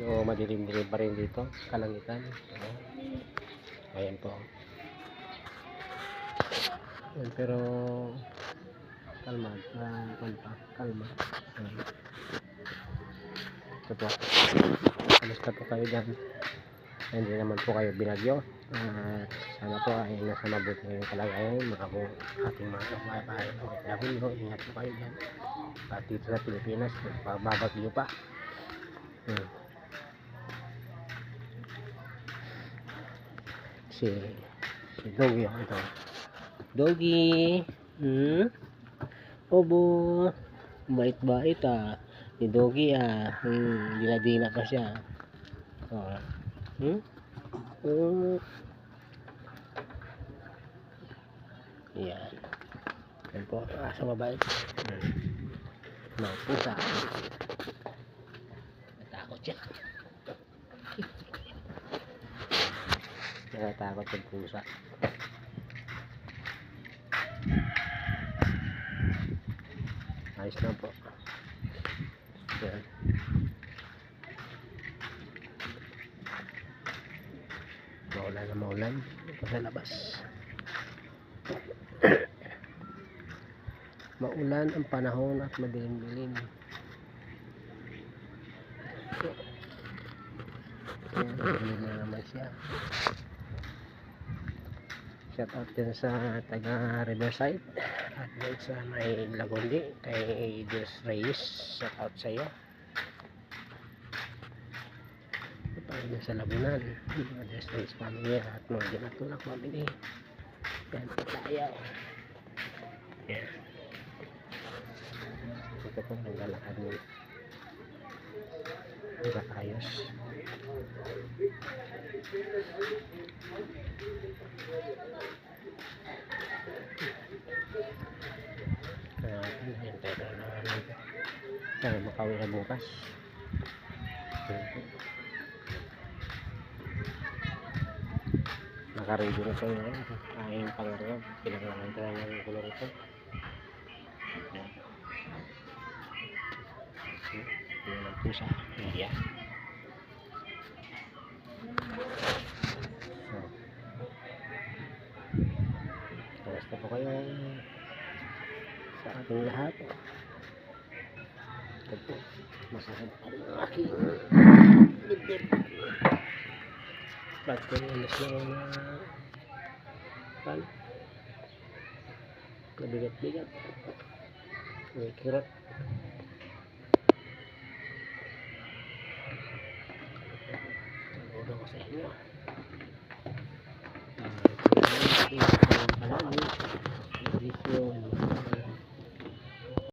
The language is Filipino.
Medyo madilim-dilim pa rin dito. Kalangitan. Ayan. Po. Ayan, pero kalma. Uh, kalma. Kalma. Ayan. Ito po. Kamusta po kayo dyan? Hindi naman po kayo binagyo. Ah, sana po ay nasa mabuti ngayong kalagayan mga po ating mga kababayan OFW. Ingat po kayo dyan. At dito sa Pilipinas, pagbabagyo pa. Hmm. Si, si Doggy ako ito. Doggy! Hmm? Obo! Bait-bait ah. Si Doggy ah. Hmm, dinadina pa siya. Oh. Hmm? Oh. Yan. Yan po. Asa mabait. Hmm. Mga pusa. Natakot siya. Natatakot yung pusa. Ayos na po. Yan. Maulan na maulan. Labas. Maulan ang panahon at madilim-dilim. Ayan, na naman siya. Shout out din sa taga Riverside at din sa may Lagundi kay Dios Reyes. Shout out sa iyo. Tayo na sa Lagunan. Dios Reyes family at mga ginatulak family. Yan po tayo. Yan. Ito po naglalakad mo. Nagkakayos. Kaya Kaya makauwi na bukas. Yan po. Nakaready na siya ngayon. Aking pangaraw. Pinangalan ko na ng kulong ito. Yan. Yan ang pusa. Iya. So. Kamusta po kayo sa ating lahat? Masakit ang aking dibdib. Ba't ko alas na pan? Nabigat-bigat. May kirot. Saludo ko sa inyo. Ah, ito na yung ating palagi.